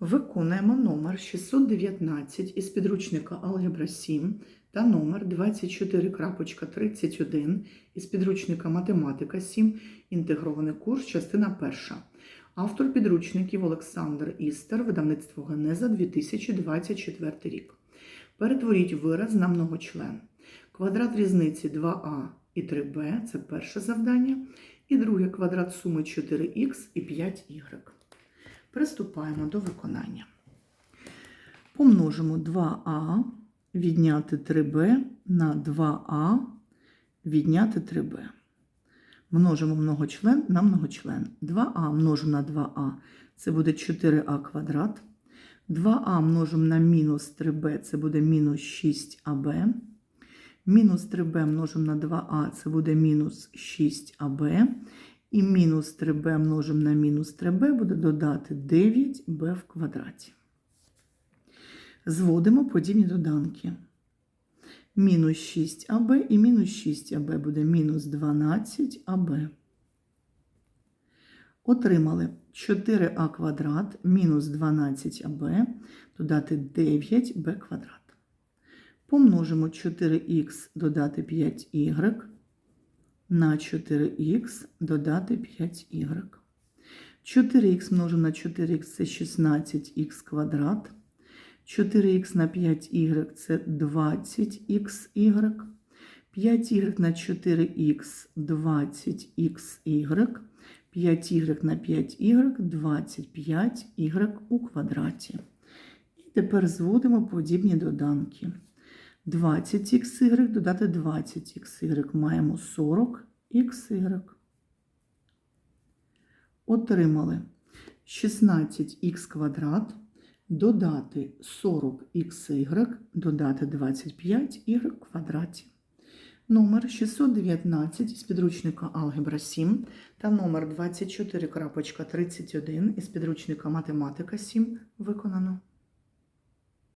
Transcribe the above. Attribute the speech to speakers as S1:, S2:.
S1: Виконуємо номер 619 із підручника Алгебра 7 та номер 24.31 із підручника Математика 7, інтегрований курс, частина 1. Автор підручників Олександр Істер, видавництво Генеза 2024 рік. Перетворіть вираз на многочлен. Квадрат різниці 2а і 3b це перше завдання. І друге квадрат суми 4х і 5y. Приступаємо до виконання. Помножимо 2а відняти 3b на 2а відняти 3b. Множимо многочлен на многочлен. 2а множимо на 2а це буде 4а квадрат. 2а множимо на мінус 3b це буде мінус 6аб. Мінус 3b множимо на 2а це буде мінус 6аб. І мінус 3b множимо на мінус 3b буде додати 9b в квадраті. Зводимо подібні доданки. Мінус 6аб і мінус 6аб буде мінус 12аб. Отримали 4а квадрат мінус 12аб додати 9b квадрат. Помножимо 4х додати 5y на 4х додати 5y. 4х множимо на 4х це 16х квадрат. 4х на 5y це 20xy. 5y на 4х 20xy. 5y на 5y 25y у квадраті. І тепер зводимо подібні доданки. 20xy додати 20xy маємо 40xy. Отримали 16х квадрат додати 40xy додати 25y квадраті. Номер 619 із підручника Алгебра 7 та номер 24.31 із підручника Математика 7 виконано.